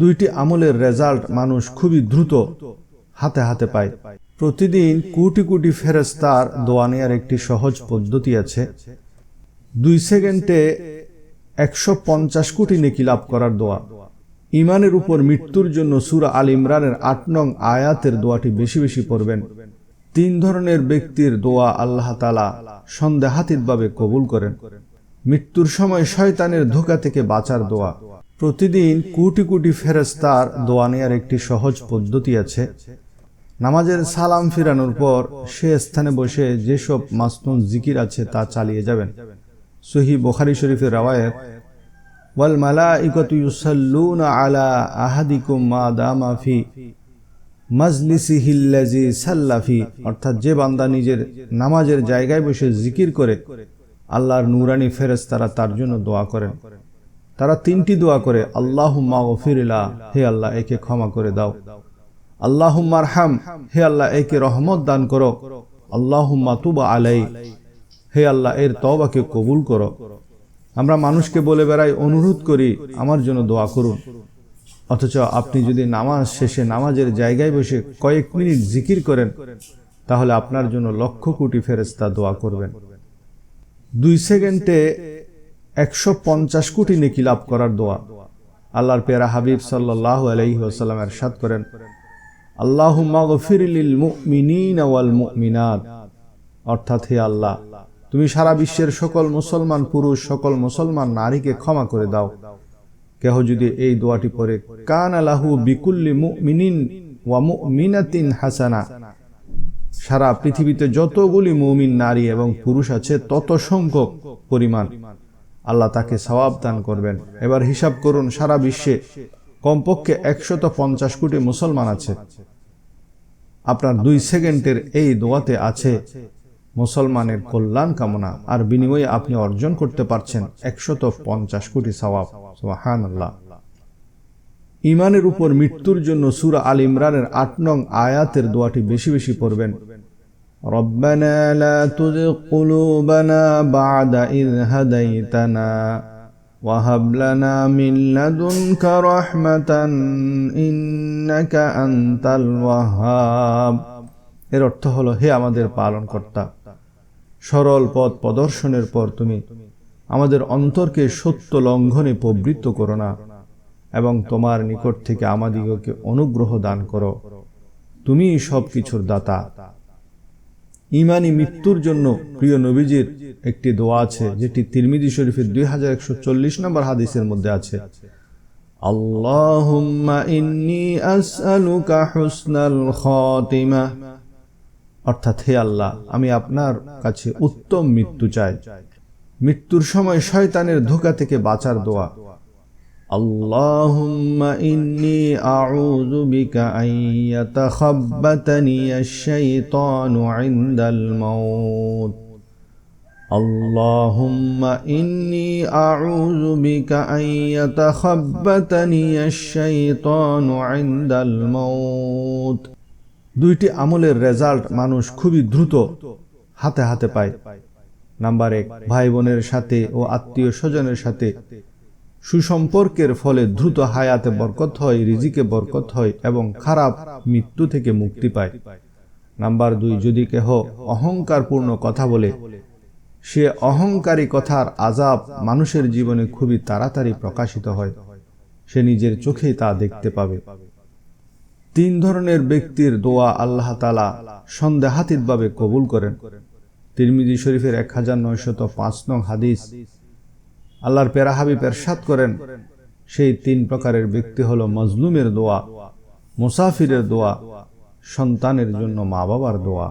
দুইটি আমলের রেজাল্ট মানুষ খুবই দ্রুত হাতে হাতে পায়। প্রতিদিন কোটি কোটি ফেরেস্তার দোয়া নেয়ার একটি সহজ পদ্ধতি আছে। দুই সেকেন্ডে একশো পঞ্চাশ কোটি নেকি লাভ করার দোয়া। ইমানের উপর মৃত্যুর জন্য সুরা আল ইমরানের আট নং আয়াতের দোয়াটি বেশি বেশি পড়বেন। তিন ধরনের ব্যক্তির দোয়া আল্লাহ তালা সন্দেহাতীতভাবে কবুল করেন। মৃত্যুর সময় শয়তানের ধোকা থেকে বাঁচার দোয়া। প্রতিদিন কোটি কোটি ফেরেস্তার দোয়া নেয়ার একটি সহজ পদ্ধতি আছে। নামাজের সালাম ফিরানোর পর সে স্থানে বসে যেসব মাসনুন জিকির আছে তা চালিয়ে যাবেন। সহি বোখারি শরীফের রাওয়ায়েত, ওয়াল মালাইকাতু ইউসাল্লুনা আলা আহাদিকুম মা দামা ফি মাজলিসিহিল্লাজি সাল্লাফি অর্থাৎ যে বান্দা নিজের নামাজের জায়গায় বসে জিকির করে, আল্লাহর নুরানি ফেরেস্তারা তার জন্য দোয়া করেন। তারা তিনটি দোয়া করে আল্লাহ ফিরিলা হে আল্লাহ, একে ক্ষমা করে দাও। আল্লাহ হাম হে আল্লাহ, একে রহমত দান করো। আল্লাহ তুবা আলাই হে আল্লাহ, এর তবাকে কবুল করো। আমরা মানুষকে বলে বেড়াই, অনুরোধ করি, আমার জন্য দোয়া করুন। অথচ আপনি যদি নামাজ শেষে নামাজের জায়গায় বসে কয়েক মিনিট জিকির করেন, তাহলে আপনার জন্য লক্ষ কোটি ফেরেস্তা দোয়া করবেন। দুই সেকেন্ডে একশো পঞ্চাশ কোটি নেকি লাভ করার দোয়া। আল্লাহর পেরা হাবিব সাল্লাহ আলহিহাসাল্লাম এরশাদ করেন আল্লাহ মাগফিরিল মুমিনিন মুমিনাত। অর্থাৎ হে আল্লাহ, তুমি সারা বিশ্বের সকল মুসলমান পুরুষ, সকল মুসলমান নারীকে ক্ষমা করে দাও। কেহ যদি এই দোয়াটি পড়ে, কান আলাহু বিকুল্লি মুমিনিন ওয়া মুমিনাতিন হাসানা। সারা পৃথিবীতে যতগুলি মুমিন নারী এবং পুরুষ আছে, তত সংখ্যক পরিমাণ। আল্লাহ তাকে সওয়াব দান করবেন। এবার হিসাব করুন, সারা বিশ্বে কমপক্ষে একশত পঞ্চাশ কোটি মুসলমান আছে। আপনার দুই সেকেন্ডের এই দোয়াতে আছে, মুসলমানের কল্যাণ কামনা। আর বিনিময়ে আপনি অর্জন করতে পারছেন একশত পঞ্চাশ কোটি সওয়াব। সুহান আল্লাহ ইমানের উপর মৃত্যুর জন্য সুরা আল ইমরানের আট নং আয়াতের দোয়াটি বেশি বেশি পড়বেন। ربنا لا تزغ قلوبنا بعد إذ هديتنا وهب لنا من لدنك رحمة إنك أنت الوهاب এর অর্থ হলো হে আমাদের পালন কর্তা সরল পথ প্রদর্শনের পর তুমি আমাদের অন্তরকে সত্য লঙ্ঘনে প্রবৃত্ত করো না এবং তোমার নিকট থেকে আমাদিগকে অনুগ্রহ দান করো তুমি সব কিছুর দাতা ইমানি মৃত্যুর জন্য প্রিয় নবীজির একটি দোয়া আছে, যেটি তিরমিদি শরীফের দুই হাজার একশো চল্লিশ নম্বর হাদিসের মধ্যে আছে। আল্লাহুম্মা ইন্নি আসআলুকা হুসনাল খাতিমা। অর্থাৎ হে আল্লাহ, আমি আপনার কাছে উত্তম মৃত্যু চাই। মৃত্যুর সময় শয়তানের ধোকা থেকে বাঁচার দোয়া। اللهم إني أعوذ بك أن يتخبتني الشيطان عند الموت اللهم إني أعوذ بك أن يتخبتني الشيطان عند الموت দুইটি আমলের রেজাল্ট মানুষ খুবই দ্রুত হাতে হাতে পায় নাম্বার এক ভাই বোনের সাথে ও আত্মীয় স্বজনের সাথে সুসম্পর্কের ফলে দ্রুত হায়াতে বরকত হয়, রিজিকে বরকত হয় এবং খারাপ মৃত্যু থেকে মুক্তি পায়। নাম্বার দুই, যদি কেহ অহংকারপূর্ণ কথা বলে, সে অহংকারী কথার আজাব মানুষের জীবনে খুবই তাড়াতাড়ি প্রকাশিত হয়। সে নিজের চোখেই তা দেখতে পাবে। তিন ধরনের ব্যক্তির দোয়া আল্লাহ তালা সন্দেহাতীতভাবে কবুল করেন। তিরমিজি শরীফের এক হাজার নয়শত পাঁচ নং হাদিস আল্লাহর পেরা হাবিব এরশাদ করেন। সেই তিন প্রকারের ব্যক্তি হলো মজলুমের দোয়া, মুসাফিরের দোয়া, সন্তানের জন্য মা বাবার দোয়া।